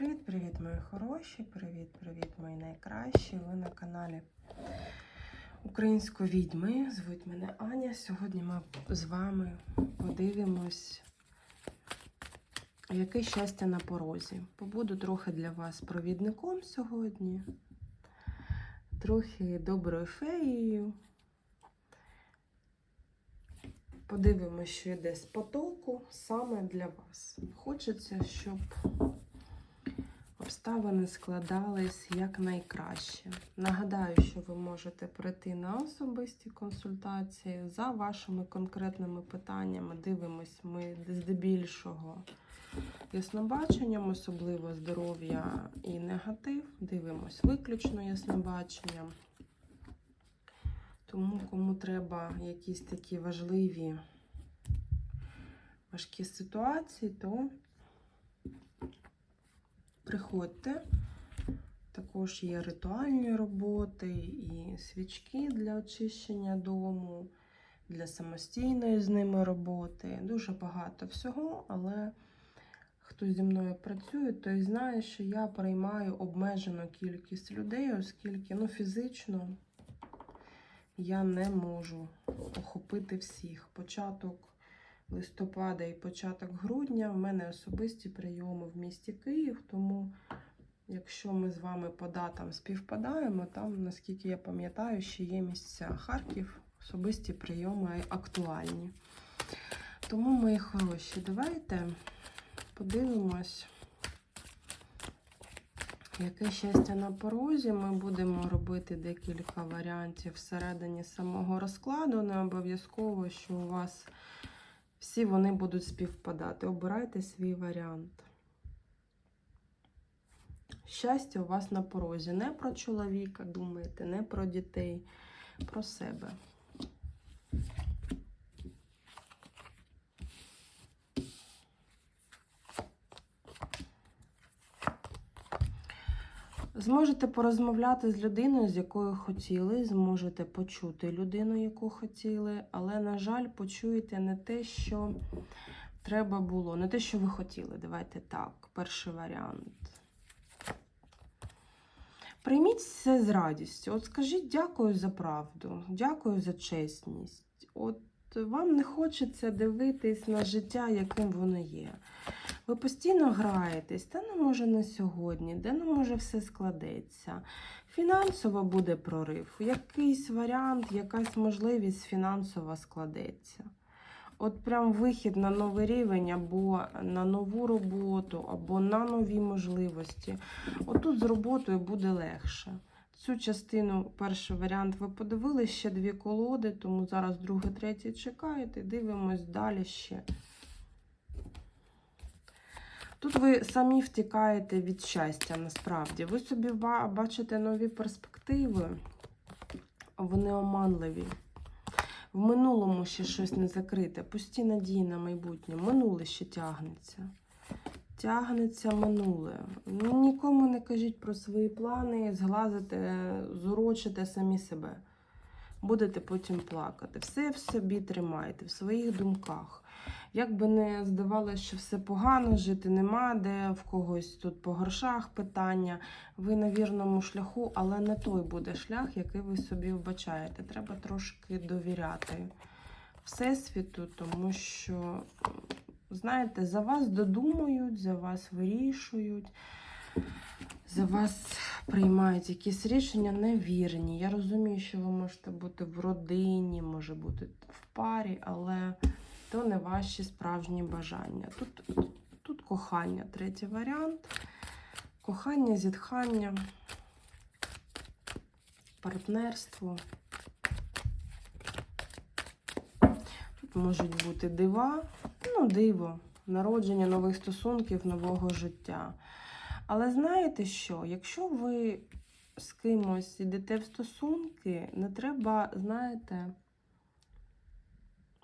Привіт-привіт, мої хороші! Привіт-привіт, мої найкращі! Ви на каналі Української відьми. Звуть мене Аня. Сьогодні ми з вами подивимось, яке щастя на порозі. Побуду трохи для вас провідником сьогодні, трохи доброю феєю. Подивимось, що йде з потоку саме для вас. Хочеться, щоб обставини складались якнайкраще. Нагадаю, що ви можете прийти на особисті консультації за вашими конкретними питаннями. Дивимось ми здебільшого яснобаченням, особливо здоров'я і негатив. Дивимось виключно яснобаченням. Тому, кому треба якісь такі важливі важкі ситуації, то приходьте. Також є ритуальні роботи і свічки для очищення дому, для самостійної з ними роботи. Дуже багато всього, але хто зі мною працює, той знає, що я приймаю обмежену кількість людей, оскільки ну, фізично я не можу охопити всіх. Початок листопада і початок грудня в мене особисті прийоми в місті Київ, тому якщо ми з вами по датам співпадаємо, там, наскільки я пам'ятаю, ще є місця Харків, особисті прийоми актуальні. Тому, мої хороші, давайте подивимось. Яке щастя на порозі, ми будемо робити декілька варіантів всередині самого розкладу. Не обов'язково, що у вас всі вони будуть співпадати. Обирайте свій варіант. Щастя у вас на порозі. Не про чоловіка думайте, не про дітей, про себе. Зможете порозмовляти з людиною, з якою хотіли, зможете почути людину, яку хотіли, але, на жаль, почуєте не те, що треба було, не те, що ви хотіли. Давайте так, перший варіант. Прийміть все з радістю. От скажіть дякую за правду, дякую за чесність. От вам не хочеться дивитись на життя, яким воно є. Ви постійно граєтесь, та ну може не сьогодні, де ну може все складеться. Фінансово буде прорив, якийсь варіант, якась можливість фінансова складеться. От прям вихід на новий рівень, або на нову роботу, або на нові можливості. Отут з роботою буде легше. Цю частину, перший варіант, ви подивилися ще дві колоди, тому зараз другий, третій чекаєте. Дивимось далі ще. Тут ви самі втікаєте від щастя, насправді. Ви собі бачите нові перспективи, вони оманливі. В минулому ще щось не закрите. Пусті надії на майбутнє. Минуле ще тягнеться. Тягнеться минуле. Ну, Нікому не кажіть про свої плани, зглазите, зурочите самі себе. Будете потім плакати. Все в собі тримайте, в своїх думках. Як би не здавалося, що все погано, жити нема, де в когось тут по грошах питання, ви на вірному шляху, але не той буде шлях, який ви собі вбачаєте. Треба трошки довіряти Всесвіту, тому що, знаєте, за вас додумують, за вас вирішують. За вас приймають якісь рішення невірні. Я розумію, що ви можете бути в родині, може бути в парі, але то не ваші справжні бажання. Тут, тут кохання, третій варіант. Кохання, зітхання, партнерство. Тут можуть бути дива, ну, диво, народження нових стосунків, нового життя. Але знаєте що? Якщо ви з кимось йдете в стосунки, не треба, знаєте,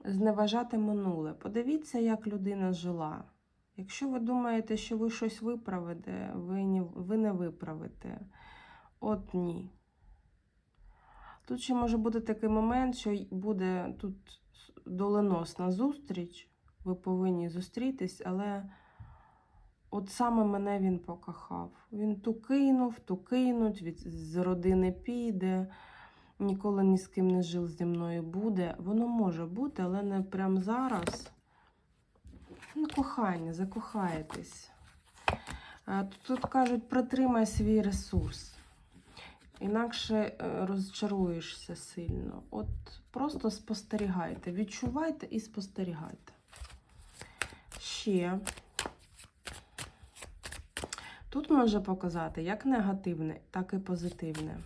зневажати минуле. Подивіться, як людина жила. Якщо ви думаєте, що ви щось виправите, ви не, ви не виправите. От ні. Тут ще може бути такий момент, що буде тут доленосна зустріч, ви повинні зустрітись, але от саме мене він покохав. Він ту кинув, ту кинуть, від, з родини піде, ніколи ні з ким не жив зі мною буде. Воно може бути, але не прямо зараз. Ну, кохання, закохаєтесь. Тут, кажуть, притримай свій ресурс. Інакше е, розчаруєшся сильно. От просто спостерігайте, відчувайте і спостерігайте. Ще тут може показати як негативне, так і позитивне.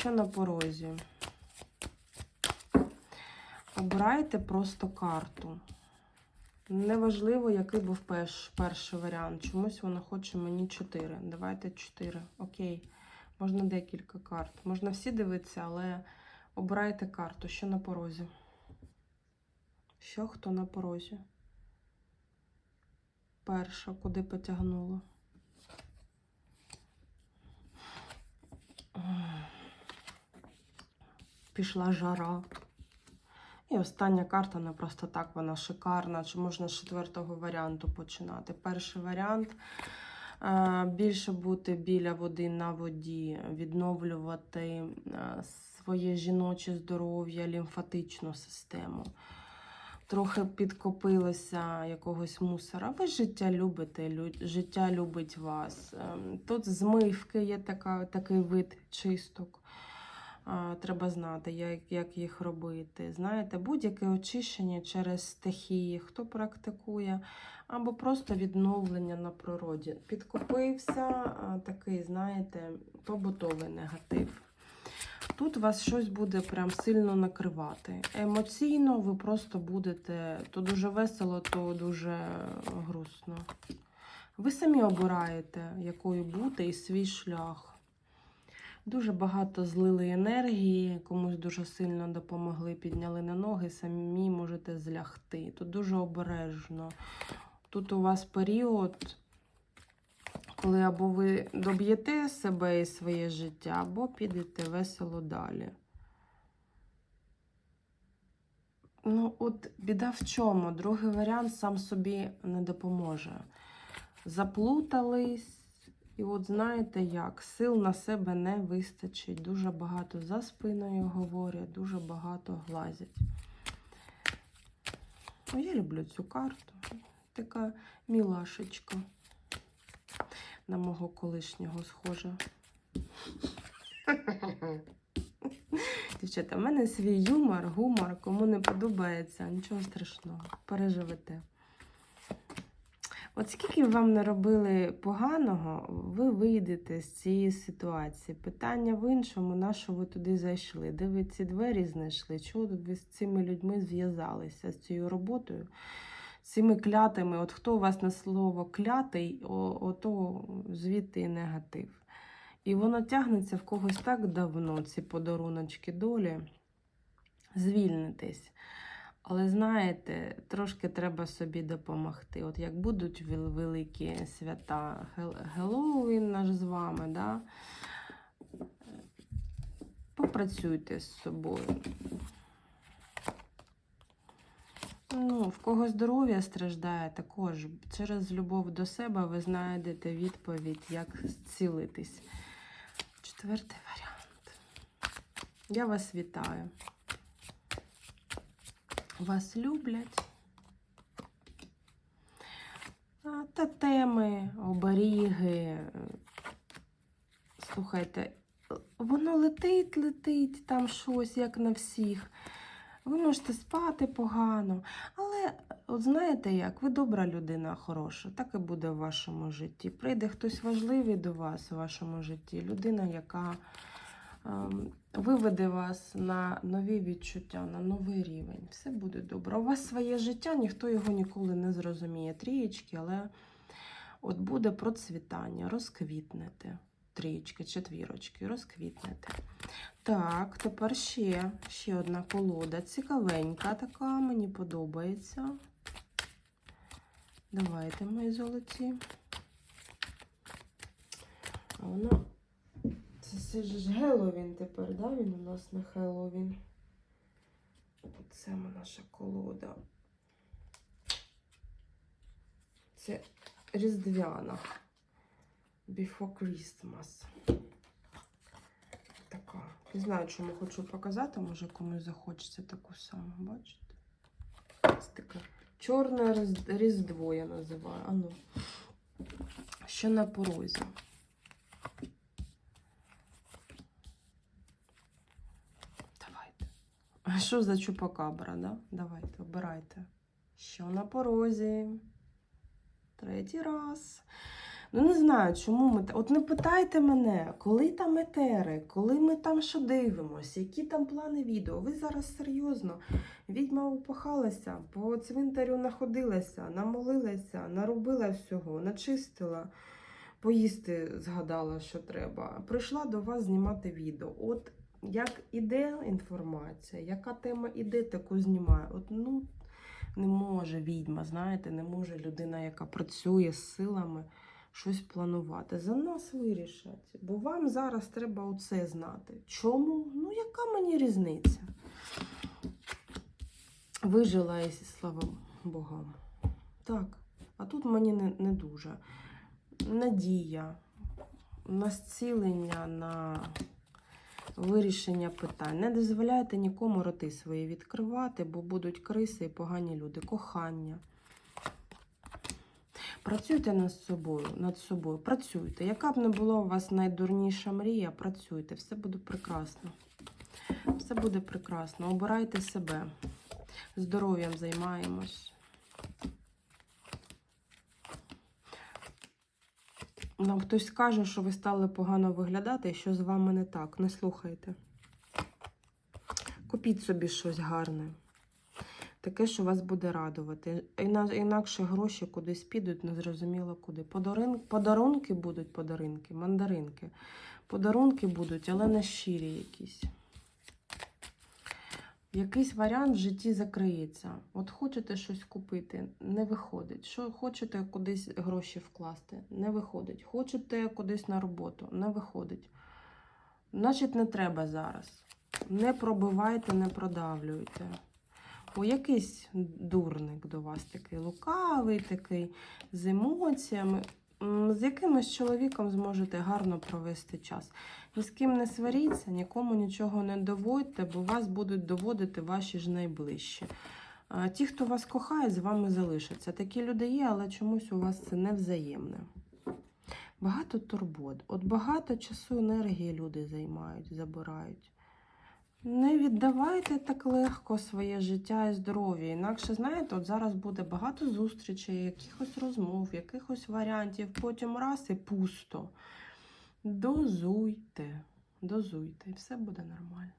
Що на порозі? Обирайте просто карту. Неважливо, який був перш, перший варіант. Чомусь воно хоче мені 4. Давайте 4. Окей. Можна декілька карт. Можна всі дивитися, але обирайте карту, що на порозі. Що хто на порозі? Перша, куди потягнуло. Пішла жара. І остання карта не просто так, вона шикарна. Чи можна з четвертого варіанту починати? Перший варіант е, більше бути біля води на воді, відновлювати е, своє жіноче здоров'я, лімфатичну систему. Трохи підкопилося якогось мусора. Ви життя любите, життя любить вас. Ем, Тут змивки є така, такий вид чисток. Треба знати, як, як їх робити. Знаєте, будь-яке очищення через стихії, хто практикує, або просто відновлення на природі. Підкопився такий, знаєте, побутовий негатив. Тут вас щось буде прям сильно накривати. Емоційно ви просто будете то дуже весело, то дуже грустно. Ви самі обираєте, якою бути і свій шлях. Дуже багато злили енергії, комусь дуже сильно допомогли, підняли на ноги, самі можете злягти. Тут дуже обережно. Тут у вас період, коли або ви доб'єте себе і своє життя, або підете весело далі. Ну, от біда в чому? Другий варіант сам собі не допоможе. Заплутались. І от знаєте як, сил на себе не вистачить. Дуже багато за спиною говорять, дуже багато глазять. Ну, я люблю цю карту. Така мілашечка. На мого колишнього схожа. Дівчата, в мене свій юмор, гумор, кому не подобається, нічого страшного. Переживете. От скільки вам не робили поганого, ви вийдете з цієї ситуації. Питання в іншому, на що ви туди зайшли? Де ви ці двері знайшли? Чого ви з цими людьми зв'язалися, з цією роботою, цими клятими? От хто у вас на слово клятий, ото звідти і негатив. І воно тягнеться в когось так давно, ці подаруночки долі. Звільнитись. Але знаєте, трошки треба собі допомогти. От як будуть великі свята, Гел- Геловін наш з вами, да? попрацюйте з собою. Ну, в кого здоров'я страждає, також через любов до себе ви знайдете відповідь, як зцілитись. Четвертий варіант. Я вас вітаю. Вас люблять. Та теми, оберіги. Слухайте, воно летить, летить, там щось, як на всіх. Ви можете спати погано, але от знаєте як, ви добра людина, хороша, так і буде в вашому житті. Прийде хтось важливий до вас у вашому житті, людина, яка ем, виведе вас на нові відчуття, на новий рівень. Все буде добре. У вас своє життя, ніхто його ніколи не зрозуміє. Трієчки, але от буде процвітання, розквітнете. Трієчки, четвірочки, розквітнете. Так, тепер ще, ще одна колода. Цікавенька така, мені подобається. Давайте, мої золоті. А Воно. Це, це ж Геловін тепер, да? Він у нас на Хеллоуін. Оце наша колода. Це різдвяна. Before Christmas. Така. Не знаю, чому хочу показати, може комусь захочеться таку саму, бачите? Ось таке. Чорне різдво я називаю. Ану. Що на порозі. Давайте. А що за чупакабра, да? Давайте, обирайте. Що на порозі? Третій раз. Ну, не знаю, чому ми. От не питайте мене, коли там етери, коли ми там що дивимося, які там плани відео. Ви зараз серйозно. Відьма упахалася, по цвинтарю находилася, намолилася, наробила всього, начистила, поїсти згадала, що треба. Прийшла до вас знімати відео. От як іде інформація, яка тема іде, таку знімаю. От ну не може відьма, знаєте, не може людина, яка працює з силами, щось планувати. За нас вирішать. Бо вам зараз треба оце знати. Чому? Ну, яка мені різниця? Вижила і слава Богам. Так, а тут мені не, не дуже. Надія, на зцілення, на вирішення питань. Не дозволяйте нікому роти свої відкривати, бо будуть криси і погані люди. Кохання. Працюйте над собою, над собою. Працюйте. Яка б не була у вас найдурніша мрія, працюйте. Все буде прекрасно. Все буде прекрасно. Обирайте себе. Здоров'ям займаємось. Нам хтось скаже, що ви стали погано виглядати і що з вами не так. Не слухайте. Купіть собі щось гарне. Таке, що вас буде радувати. Інакше гроші кудись підуть, незрозуміло куди. Подарунки будуть подарунки, мандаринки. Подарунки будуть, але не щирі якісь. Якийсь варіант в житті закриється. От хочете щось купити, не виходить. Що хочете кудись гроші вкласти, не виходить. Хочете кудись на роботу, не виходить. Значить, не треба зараз. Не пробивайте, не продавлюйте. О, якийсь дурник до вас такий лукавий, такий з емоціями. З якимось чоловіком зможете гарно провести час. Ні з ким не сваріться, нікому нічого не доводьте, бо вас будуть доводити ваші ж найближчі. Ті, хто вас кохає, з вами залишаться. Такі люди є, але чомусь у вас це не взаємне. Багато турбот. От багато часу енергії люди займають, забирають. Не віддавайте так легко своє життя і здоров'я. Інакше, знаєте, от зараз буде багато зустрічей, якихось розмов, якихось варіантів, потім раз і пусто. Дозуйте, дозуйте, і все буде нормально.